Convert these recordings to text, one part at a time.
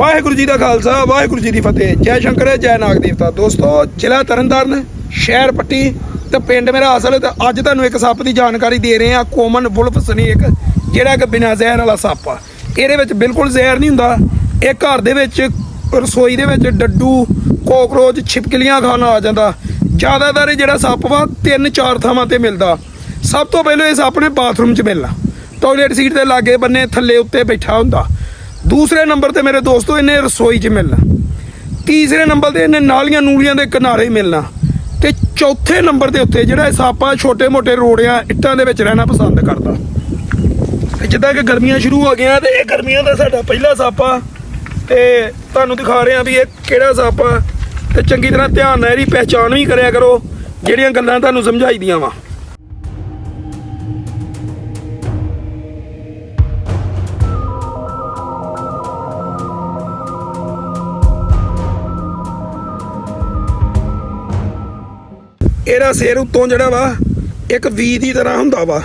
ਵਾਹਿਗੁਰੂ ਜੀ ਦਾ ਖਾਲਸਾ, ਵਾਹਿਗੁਰੂ ਜੀ ਦੀ ਫਤਿਹ। ਜੈ ਸ਼ੰਕਰ ਜੈ ਨਾਗ ਦੇਵਤਾ। ਦੋਸਤੋ, ਜ਼ਿਲ੍ਹਾ ਤਰਨਤਾਰਨ, ਸ਼ਹਿਰ ਪੱਟੀ ਤੇ ਪਿੰਡ ਮੇਰਾ ਅਸਲ ਤੇ ਅੱਜ ਤੁਹਾਨੂੰ ਇੱਕ ਸੱਪ ਦੀ ਜਾਣਕਾਰੀ ਦੇ ਰਹੇ ਆ ਕੋਮਨ ਵੁਲਫ ਸਨੇਕ, ਜਿਹੜਾ ਕਿ ਬਿਨਾਂ ਜ਼ਹਿਰ ਵਾਲਾ ਸੱਪ ਆ। ਇਹਦੇ ਵਿੱਚ ਬਿਲਕੁਲ ਜ਼ਹਿਰ ਨਹੀਂ ਹੁੰਦਾ। ਇਹ ਘਰ ਦੇ ਵਿੱਚ, ਰਸੋਈ ਦੇ ਵਿੱਚ ਡੱਡੂ, ਕੋਕਰੋਚ, ਛਿਪਕਲੀਆਂ ਖਾਣ ਆ ਜਾਂਦਾ। ਜ਼ਿਆਦਾਤਰ ਇਹ ਜਿਹੜਾ ਸੱਪ ਵਾ, ਤਿੰਨ ਚਾਰ ਥਾਵਾਂ ਤੇ ਮਿਲਦਾ। ਸਭ ਤੋਂ ਪਹਿਲਾਂ ਇਹ ਸੱਪ ਨੇ ਬਾਥਰੂਮ 'ਚ ਮਿਲਣਾ। ਟਾਇਲਟ ਸੀਟ ਦੇ ਲਾਗੇ ਬੰਨੇ ਥੱਲੇ ਉੱਤੇ ਬੈਠਾ ਹੁੰਦਾ। ਦੂਸਰੇ ਨੰਬਰ ਤੇ ਮੇਰੇ ਦੋਸਤੋ, ਇਹਨੇ ਰਸੋਈ 'ਚ ਮਿਲਣਾ। ਤੀਸਰੇ ਨੰਬਰ ਤੇ ਇਹਨੇ ਨਾਲੀਆਂ ਨੂਲੀਆਂ ਦੇ ਕਿਨਾਰੇ ਮਿਲਣਾ। ਤੇ ਚੌਥੇ ਨੰਬਰ ਦੇ ਉੱਤੇ ਜਿਹੜਾ ਇਹ ਸਾਪਾ ਛੋਟੇ-ਮੋਟੇ ਰੋੜਿਆਂ, ਇੱਟਾਂ ਦੇ ਵਿੱਚ ਰਹਿਣਾ ਪਸੰਦ ਕਰਦਾ। ਤੇ ਜਿੱਦਾਂ ਕਿ ਗਰਮੀਆਂ ਸ਼ੁਰੂ ਹੋ ਗਈਆਂ ਤੇ ਇਹ ਗਰਮੀਆਂ ਦਾ ਸਾਡਾ ਪਹਿਲਾ ਸੱਪ। ਆ ਤੇ ਤੁਹਾਨੂੰ ਦਿਖਾ ਰਹੇ ਆ ਵੀ ਇਹ ਕਿਹੜਾ ਸੱਪ। ਆ ਤੇ ਚੰਗੀ ਤਰ੍ਹਾਂ ਧਿਆਨ ਨਾਲ ਇਹਦੀ ਪਹਿਚਾਣ ਵੀ ਕਰਿਆ ਕਰੋ, ਜਿਹੜੀਆਂ ਗੱਲਾਂ ਤੁਹਾਨੂੰ ਸਮਝਾਈਦੀਆਂ ਵਾ। ਇਹਦਾ ਸਿਰ ਉੱਤੋਂ ਜਿਹੜਾ ਵਾ, ਇੱਕ ਵੀ ਦੀ ਤਰ੍ਹਾਂ ਹੁੰਦਾ ਵਾ।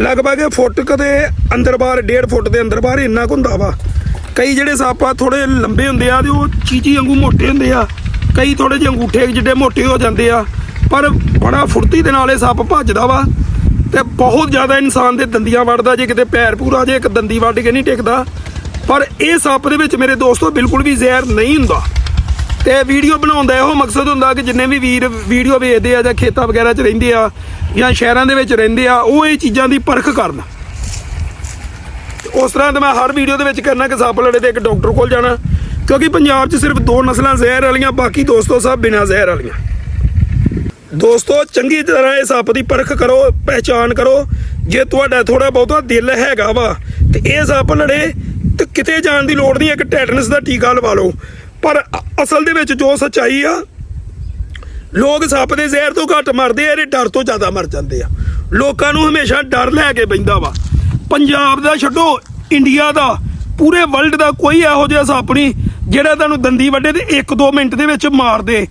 ਲਗਭਗ ਫੁੱਟ ਕਦੇ ਅੰਦਰ ਬਾਹਰ 1.5 ਫੁੱਟ ਦੇ ਅੰਦਰ ਬਾਹਰ ਇੰਨਾ ਕੁ ਹੁੰਦਾ ਵਾ। ਕਈ ਜਿਹੜੇ ਸੱਪ ਆ ਥੋੜੇ ਲੰਬੇ ਹੁੰਦੇ ਆ ਤੇ ਉਹ ਚੀਚੀ ਵਾਂਗੂ ਮੋਟੇ ਹੁੰਦੇ ਆ। ਕਈ ਥੋੜੇ ਜਿਹੇ ਅੰਗੂਠੇ ਜਿੱਡੇ ਮੋਟੇ ਹੋ ਜਾਂਦੇ ਆ। ਪਰ ਬੜਾ ਫੁਰਤੀ ਦੇ ਨਾਲ ਇਹ ਸੱਪ ਭੱਜਦਾ ਵਾ ਤੇ ਬਹੁਤ ਜ਼ਿਆਦਾ ਇਨਸਾਨ ਦੇ ਦੰਦੀਆਂ ਵੱਢਦਾ, ਜੇ ਕਿਤੇ ਪੈਰ ਪੂਰਾ ਜੇ ਇੱਕ ਦੰਦੀ ਵੱਢ ਕੇ ਨਹੀਂ ਟਿਕਦਾ। ਪਰ ਇਹ ਸੱਪ ਦੇ ਵਿੱਚ ਮੇਰੇ ਦੋਸਤੋ ਬਿਲਕੁਲ ਵੀ ਜ਼ਹਿਰ ਨਹੀਂ ਹੁੰਦਾ। ਤੇ ਵੀਡੀਓ ਬਣਾਉਣ ਦਾ ਇਹੋ ਮਕਸਦ ਹੁੰਦਾ ਕਿ ਜਿੰਨੇ ਵੀ ਵੀਰ ਵੀਡੀਓ ਵੇਖਦੇ ਆ ਜਾਂ ਖੇਤਾਂ ਵਗੈਰਾ 'ਚ ਰਹਿੰਦੇ ਆ ਜਾਂ ਸ਼ਹਿਰਾਂ ਦੇ ਵਿੱਚ ਰਹਿੰਦੇ ਆ, ਉਹ ਇਹ ਚੀਜ਼ਾਂ ਦੀ ਪਰਖ ਕਰਨ। ਉਸ ਤਰ੍ਹਾਂ ਤਾਂ ਮੈਂ ਹਰ ਵੀਡੀਓ ਦੇ ਵਿੱਚ ਕਰਨਾ ਕਿ ਸੱਪ ਲੜੇ ਤੇ ਇੱਕ ਡਾਕਟਰ ਕੋਲ ਜਾਣਾ, ਕਿਉਂਕਿ ਪੰਜਾਬ 'ਚ ਸਿਰਫ ਦੋ ਨਸਲਾਂ ਜ਼ਹਿਰ ਵਾਲੀਆਂ, ਬਾਕੀ ਦੋਸਤੋ ਸਭ ਬਿਨਾਂ ਜ਼ਹਿਰ ਵਾਲੀਆਂ। ਦੋਸਤੋ, ਚੰਗੀ ਤਰ੍ਹਾਂ ਇਹ ਸੱਪ ਦੀ ਪਰਖ ਕਰੋ ਪਹਿਚਾਨ ਕਰੋ। ਜੇ ਤੁਹਾਡਾ ਥੋੜਾ ਬਹੁਤਾ ਦਿਲ ਹੈਗਾ ਵਾ, ਤੇ ਇਹ ਸੱਪ ਲੜੇ ਤੇ ਕਿਤੇ ਜਾਣ ਦੀ ਲੋੜ ਨਹੀਂ, ਇੱਕ ਟੈਟਨਸ ਦਾ ਟੀਕਾ ਲਵਾ ਲਓ। ਪਰ ਅਸਲ ਦੇ ਵਿੱਚ ਜੋ ਸੱਚਾਈ ਆ, ਲੋਕ ਸੱਪ ਦੇ ਜ਼ਹਿਰ ਤੋਂ ਘੱਟ ਮਰਦੇ ਆ, ਇਹਦੇ ਡਰ ਤੋਂ ਜ਼ਿਆਦਾ ਮਰ ਜਾਂਦੇ ਆ। ਲੋਕਾਂ ਨੂੰ ਹਮੇਸ਼ਾ ਡਰ ਲੈ ਕੇ ਬੈਂਦਾ ਵਾ। ਪੰਜਾਬ ਦਾ ਛੱਡੋ, ਇੰਡੀਆ ਦਾ, ਪੂਰੇ ਵਰਲਡ ਦਾ ਕੋਈ ਇਹੋ ਜਿਹਾ ਸੱਪ ਨਹੀਂ ਜਿਹੜਾ ਤੁਹਾਨੂੰ ਦੰਦੀ ਵੱਡੇ ਤੇ 1-2 ਮਿੰਟ ਦੇ ਵਿੱਚ ਮਾਰ ਦੇ।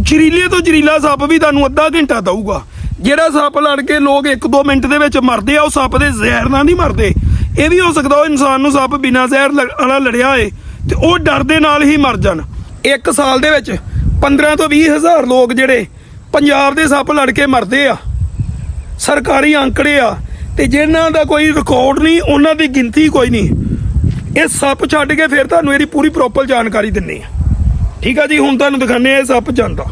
ਜ਼ਰੀਲੇ ਤੋਂ ਜ਼ਰੀਲਾ ਸੱਪ ਵੀ ਤੁਹਾਨੂੰ ਅੱਧਾ ਘੰਟਾ ਦਊਗਾ। ਜਿਹੜਾ ਸੱਪ ਲੜ ਕੇ ਲੋਕ 1-2 ਮਿੰਟ ਦੇ ਵਿੱਚ ਮਰਦੇ ਆ, ਉਹ ਸੱਪ ਦੇ ਜ਼ਹਿਰ ਨਾਲ ਨਹੀਂ ਮਰਦੇ। ਇਹ ਵੀ ਹੋ ਸਕਦਾ ਉਹ ਇਨਸਾਨ ਨੂੰ ਸੱਪ ਬਿਨਾਂ ਜ਼ਹਿਰ ਲ- ਵਾਲਾ ਲੜਿਆ ਏ ਤੇ ਉਹ ਡਰ ਦੇ ਨਾਲ ਹੀ ਮਰ ਜਾਣ। ਇੱਕ ਸਾਲ ਦੇ ਵਿੱਚ 15 ਤੋਂ 20 ਹਜ਼ਾਰ ਲੋਕ ਜਿਹੜੇ ਪੰਜਾਬ ਦੇ ਸੱਪ ਲੜ ਕੇ ਮਰਦੇ ਆ, ਸਰਕਾਰੀ ਅੰਕੜੇ ਆ, ਤੇ ਜਿਨ੍ਹਾਂ ਦਾ ਕੋਈ ਰਿਕਾਰਡ ਨਹੀਂ, ਉਹਨਾਂ ਦੀ ਗਿਣਤੀ ਕੋਈ ਨਹੀਂ। ਇਹ ਸੱਪ ਛੱਡ ਕੇ ਫਿਰ ਤੁਹਾਨੂੰ ਇਹਦੀ ਪੂਰੀ ਪ੍ਰੋਪਰ ਜਾਣਕਾਰੀ ਦਿੰਨੇ ਆ। ਠੀਕ ਆ ਜੀ, ਹੁਣ ਤੁਹਾਨੂੰ ਦਿਖਾਣੇ ਆ ਇਹ ਸੱਪ ਜਾਂਦਾ।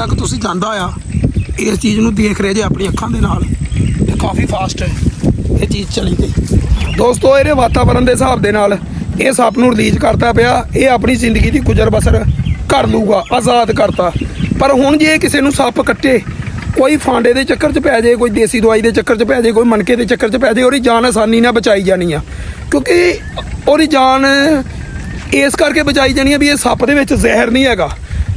ਤੱਕ ਤੁਸੀਂ ਜਾਂਦਾ ਆ, ਇਸ ਚੀਜ਼ ਨੂੰ ਦੇਖ ਰਹੇ ਜੇ ਆਪਣੀ ਅੱਖਾਂ ਦੇ ਨਾਲ ਤੇ ਕਾਫੀ ਫਾਸਟ ਹੈ, ਇਹ ਚੀਜ਼ ਚਲੀ ਗਈ। ਦੋਸਤੋ, ਇਹਦੇ ਵਾਤਾਵਰਣ ਦੇ ਹਿਸਾਬ ਦੇ ਨਾਲ ਇਹ ਸੱਪ ਨੂੰ ਰਿਲੀਜ਼ ਕਰਤਾ ਪਿਆ, ਇਹ ਆਪਣੀ ਜ਼ਿੰਦਗੀ ਦੀ ਗੁਜ਼ਰ ਬਸਰ ਕਰ ਲੂਗਾ ਆਜ਼ਾਦ ਕਰਤਾ। ਪਰ ਹੁਣ ਜੇ ਕਿਸੇ ਨੂੰ ਸੱਪ ਕੱਟੇ, ਕੋਈ ਫਾਂਡੇ ਦੇ ਚੱਕਰ 'ਚ ਪੈ ਜਾਏ ਕੋਈ ਦੇਸੀ ਦਵਾਈ ਦੇ ਚੱਕਰ 'ਚ ਪੈ ਜਾਏ ਕੋਈ ਮਨਕੇ ਦੇ ਚੱਕਰ 'ਚ ਪੈ ਜਾਏ ਉਹਦੀ ਜਾਨ ਆਸਾਨੀ ਨਾਲ ਬਚਾਈ ਜਾਣੀ ਆ। ਕਿਉਂਕਿ ਉਹਦੀ ਜਾਨ ਇਸ ਕਰਕੇ ਬਚਾਈ ਜਾਣੀ ਆ ਵੀ ਇਹ ਸੱਪ ਦੇ ਵਿੱਚ ਜ਼ਹਿਰ ਨਹੀਂ ਹੈਗਾ।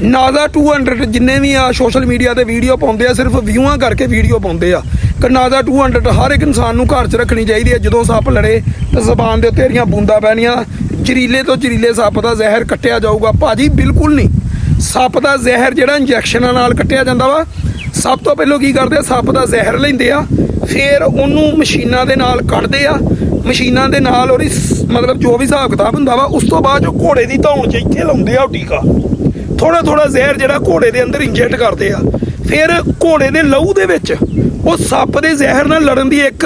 ਨਾਜ਼ਾ 200 ਜਿੰਨੇ ਵੀ ਆ ਸੋਸ਼ਲ ਮੀਡੀਆ ਤੇ ਵੀਡੀਓ ਪਾਉਂਦੇ ਆ, ਸਿਰਫ ਵਿਊਆਂ ਕਰਕੇ ਵੀਡੀਓ ਪਾਉਂਦੇ ਆ। ਕਿ ਨਾਜ਼ਾ 200 ਹਰ ਇੱਕ ਇਨਸਾਨ ਨੂੰ ਘਰ 'ਚ ਰੱਖਣੀ ਚਾਹੀਦੀ ਹੈ। ਜਦੋਂ ਸੱਪ ਲੜੇ, ਤਾਂ ਜ਼ਬਾਨ ਦੇ ਉੱਤੇ ਇਹਦੀਆਂ ਬੂੰਦਾਂ ਪੈਣੀਆਂ। ਜ਼ਰੀਲੇ ਤੋਂ ਜ਼ਰੀਲੇ ਸੱਪ ਦਾ ਜ਼ਹਿਰ ਕੱਟਿਆ ਜਾਊਗਾ। ਭਾਜੀ, ਬਿਲਕੁਲ ਨਹੀਂ। ਸੱਪ ਦਾ ਜ਼ਹਿਰ ਜਿਹੜਾ ਇੰਜੈਕਸ਼ਨਾਂ ਨਾਲ ਕੱਟਿਆ ਜਾਂਦਾ ਵਾ ਸਭ ਤੋਂ ਪਹਿਲਾਂ ਕੀ ਕਰਦੇ ਆ? ਸੱਪ ਦਾ ਜ਼ਹਿਰ ਲੈਂਦੇ ਆ। ਫਿਰ ਉਹਨੂੰ ਮਸ਼ੀਨਾਂ ਦੇ ਨਾਲ ਕੱਢਦੇ ਆ। ਮਸ਼ੀਨਾਂ ਦੇ ਨਾਲ ਉਹਦੀ ਮਤਲਬ ਜੋ ਵੀ ਹਿਸਾਬ ਕਿਤਾਬ ਹੁੰਦਾ ਵਾ, ਉਸ ਤੋਂ ਬਾਅਦ ਉਹ ਘੋੜੇ ਦੀ ਧੌਣ 'ਚ ਇੱਥੇ ਲਾਉਂਦੇ ਆ ਉਹ ਟੀਕਾ। ਥੋੜਾ ਥੋੜਾ ਜ਼ਹਿਰ ਜਿਹੜਾ ਘੋੜੇ ਦੇ ਅੰਦਰ ਇੰਜੈਕਟ ਕਰਦੇ ਆ। ਫਿਰ ਘੋੜੇ ਦੇ ਲਹੂ ਦੇ ਵਿੱਚ ਉਹ ਸੱਪ ਦੇ ਜ਼ਹਿਰ ਨਾਲ ਲੜਨ ਦੀ ਇੱਕ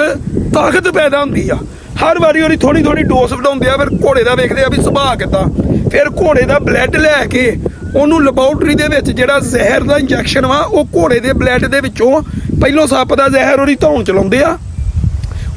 ਤਾਕਤ ਪੈਦਾ ਹੁੰਦੀ ਆ। ਹਰ ਵਾਰੀ ਉਹਦੀ ਥੋੜੀ ਥੋੜੀ ਡੋਸ ਵਧਾਉਂਦੇ ਆ, ਫਿਰ ਘੋੜੇ ਦਾ ਵੇਖਦੇ ਆ ਵੀ ਸੁਭਾਅ ਕਿੱਦਾਂ। ਫਿਰ ਘੋੜੇ ਦਾ ਬਲੱਡ ਲੈ ਕੇ ਉਹਨੂੰ ਲੈਬੋਰਟਰੀ ਦੇ ਵਿੱਚ ਜਿਹੜਾ ਜ਼ਹਿਰ ਦਾ ਇੰਜੈਕਸ਼ਨ ਵਾ, ਉਹ ਘੋੜੇ ਦੇ ਬਲੱਡ ਦੇ ਵਿੱਚੋਂ ਪਹਿਲੋਂ ਸੱਪ ਦਾ ਜ਼ਹਿਰ ਉਹਦੀ ਧੌਣ ਚਲਾਉਂਦੇ ਆ।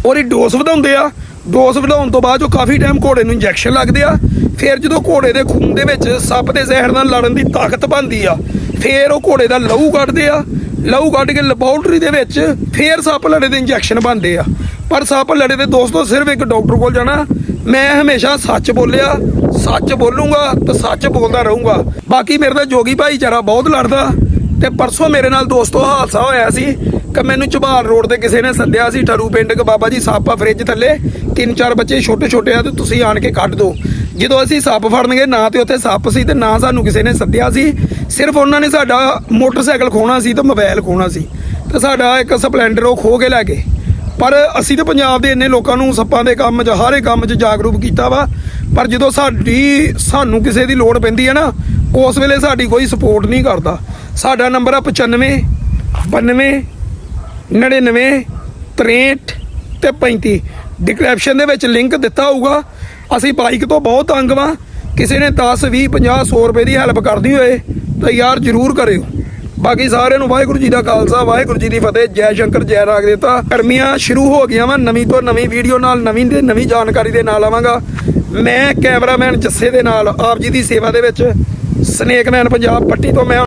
ਉਹਦੀ ਡੋਸ ਵਧਾਉਂਦੇ ਆ ਡੋਜ਼ ਵਧਾਉਣ ਤੋਂ ਬਾਅਦ ਜੋ ਕਾਫੀ ਟਾਈਮ ਘੋੜੇ ਨੂੰ ਇੰਜੈਕਸ਼ਨ ਲੱਗਦੇ ਆ, ਫਿਰ ਜਦੋਂ ਘੋੜੇ ਦੇ ਖੂਨ ਦੇ ਵਿੱਚ ਸੱਪ ਦੇ ਜ਼ਹਿਰ ਨਾਲ ਲੜਨ ਦੀ ਤਾਕਤ ਬਣਦੀ ਆ, ਫਿਰ ਉਹ ਘੋੜੇ ਦਾ ਲਹੂ ਕੱਢਦੇ ਆ, ਲਹੂ ਕੱਢ ਕੇ ਲੈਬੋਰਟਰੀ ਦੇ ਵਿੱਚ ਫੇਰ ਸੱਪ ਲੜੇ ਦੇ ਇੰਜੈਕਸ਼ਨ ਬਣਦੇ ਆ। ਪਰ ਸੱਪ ਲੜੇ ਦੇ ਦੋਸਤੋ, ਸਿਰਫ ਇੱਕ ਡਾਕਟਰ ਕੋਲ ਜਾਣਾ, ਮੈਂ ਹਮੇਸ਼ਾ ਸੱਚ ਬੋਲਿਆ, ਸੱਚ ਬੋਲੂੰਗਾ ਤੇ ਸੱਚ ਬੋਲਦਾ ਰਹੂੰਗਾ। ਬਾਕੀ ਮੇਰੇ ਦਾ ਜੋਗੀ ਭਾਈਚਾਰਾ ਬਹੁਤ ਲੜਦਾ ਤੇ ਪਰਸੋਂ ਮੇਰੇ ਨਾਲ ਦੋਸਤੋ ਹਾਦਸਾ ਹੋਇਆ ਸੀ ਕਿ ਮੈਨੂੰ ਝਬਾਲ ਰੋਡ ਤੇ ਕਿਸੇ ਨੇ ਸੱਦਿਆ ਸੀ, ਠਰੂ ਪਿੰਡ ਕੇ ਬਾਬਾ ਜੀ ਸੱਪ ਆ ਫ੍ਰਿਜ ਥੱਲੇ ਤਿੰਨ ਚਾਰ ਬੱਚੇ ਛੋਟੇ ਛੋਟੇ ਆ ਤੇ ਤੁਸੀਂ ਆਣ ਕੇ ਕੱਢ ਦਿਓ ਜਦੋਂ ਅਸੀਂ ਸੱਪ ਫੜਨਗੇ, ਨਾ ਤੇ ਉੱਥੇ ਸੱਪ ਸੀ ਤੇ ਨਾ ਸਾਨੂੰ ਕਿਸੇ ਨੇ ਸੱਦਿਆ ਸੀ। ਸਿਰਫ ਉਹਨਾਂ ਨੇ ਸਾਡਾ ਮੋਟਰਸਾਈਕਲ ਖੋਣਾ ਸੀ ਤੇ ਮੋਬਾਈਲ ਖੋਣਾ ਸੀ। ਤੇ ਸਾਡਾ ਇੱਕ ਸਪਲੈਂਡਰ ਉਹ ਖੋ ਕੇ ਲੈ ਗਏ। ਪਰ ਅਸੀਂ ਤਾਂ ਪੰਜਾਬ ਦੇ ਇੰਨੇ ਲੋਕਾਂ ਨੂੰ ਸੱਪਾਂ ਦੇ ਕੰਮ 'ਚ, ਹਰ ਇੱਕ ਕੰਮ 'ਚ ਜਾਗਰੂਕ ਕੀਤਾ ਵਾ। ਪਰ ਜਦੋਂ ਸਾਡੀ, ਸਾਨੂੰ ਕਿਸੇ ਦੀ ਲੋੜ ਪੈਂਦੀ ਹੈ ਨਾ, ਉਸ ਵੇਲੇ ਸਾਡੀ ਕੋਈ ਸਪੋਰਟ ਨਹੀਂ ਕਰਦਾ। ਸਾਡਾ ਨੰਬਰ ਆ 95 92 99 63 ਤੇ 35 ਡਿਸਕ੍ਰਿਪਸ਼ਨ ਦੇ ਵਿੱਚ ਲਿੰਕ ਦਿੱਤਾ ਹੋਊਗਾ। ਅਸੀਂ ਬਾਈਕ ਤੋਂ ਬਹੁਤ ਤੰਗ ਵਾਂ। ਕਿਸੇ ਨੇ 10 20 50 100 ਰੁਪਏ ਦੀ ਹੈਲਪ ਕਰਦੀ ਹੋਏ ਤਾਂ ਯਾਰ ਜ਼ਰੂਰ ਕਰਿਓ। ਬਾਕੀ ਸਾਰਿਆਂ ਨੂੰ ਵਾਹਿਗੁਰੂ ਜੀ ਦਾ ਖਾਲਸਾ, ਵਾਹਿਗੁਰੂ ਜੀ ਦੀ ਫਤਿਹ, ਜੈ ਸ਼ੰਕਰ, ਜੈ ਰਾਗ ਦੇਤਾ ਗਰਮੀਆਂ ਸ਼ੁਰੂ ਹੋ ਗਈਆਂ ਵਾ। ਨਵੀਂ ਤੋਂ ਨਵੀਂ ਵੀਡੀਓ ਨਾਲ ਨਵੀਂ ਤੇ ਨਵੀਂ ਜਾਣਕਾਰੀ ਦੇ ਨਾਲ ਆਵਾਂਗਾ। ਮੈਂ ਕੈਮਰਾਮੈਨ ਜੱਸੇ ਦੇ ਨਾਲ, ਆਪ ਜੀ ਦੀ ਸੇਵਾ ਦੇ ਵਿੱਚ ਸਨੇਕਮੈਨ ਪੰਜਾਬ ਪੱਟੀ ਤੋਂ ਮੈਂ